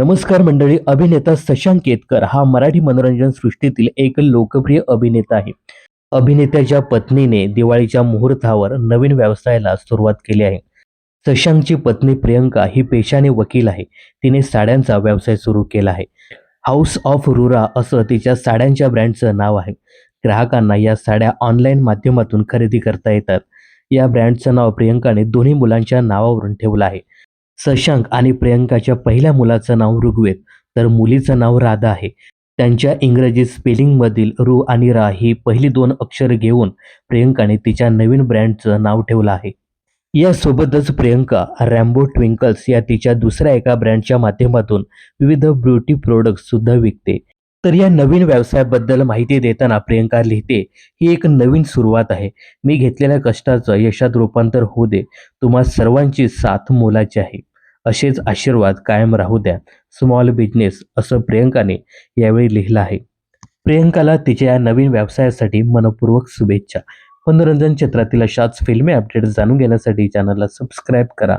नमस्कार मंडळी अभिनेता शशांक केतकर हा मराठी मनोरंजन सृष्टीतील एक लोकप्रिय अभिनेता आहे. अभिनेत्याच्या पत्नीने दिवाळीच्या मुहूर्तावर नवीन व्यवसायाला सुरुवात केली आहे. शशांकची पत्नी प्रियंका ही पेशाने वकील आहे. तिने साड्यांचा व्यवसाय सुरू केला आहे. हाऊस ऑफ रुरा असं तिच्या साड्यांच्या ब्रँडचं नाव आहे. ग्राहकांना या साड्या ऑनलाईन माध्यमातून खरेदी करता येतात. या ब्रँडचं नाव प्रियंकाने दोन्ही मुलांच्या नावावरून ठेवलं आहे. शशांक आणि प्रियंकाच्या पहिल्या मुलाचं नाव ऋग्वेद तर मुलीचं नाव राधा आहे. त्यांच्या इंग्रजी स्पेलिंगमधील रु आणि रा ही पहिली दोन अक्षर घेऊन प्रियंकाने तिच्या नवीन ब्रँडचं नाव ठेवलं आहे. यासोबतच प्रियंका रॅम्बो ट्विंकल्स या तिच्या दुसऱ्या एका ब्रँडच्या माध्यमातून विविध ब्युटी प्रोडक्ट्स सुद्धा विकते. तर या नवीन व्यवसायाबद्दल माहिती देताना प्रियंका लिहिते ही एक नवीन सुरुवात आहे. मी घेतलेल्या कष्टाचं यशात रूपांतर होऊ दे. तुम्हा सर्वांची साथ मोलाची आहे. असेच आशीर्वाद कायम राहू द्या. स्मॉल बिझनेस असं प्रियंकाने यावेळी लिहिलं आहे. प्रियंकाला तिच्या या नवीन व्यवसायासाठी मनपूर्वक शुभेच्छा. मनोरंजन क्षेत्रातील अशाच फिल्मी अपडेट जाणून घेण्यासाठी चॅनलला सबस्क्राईब करा.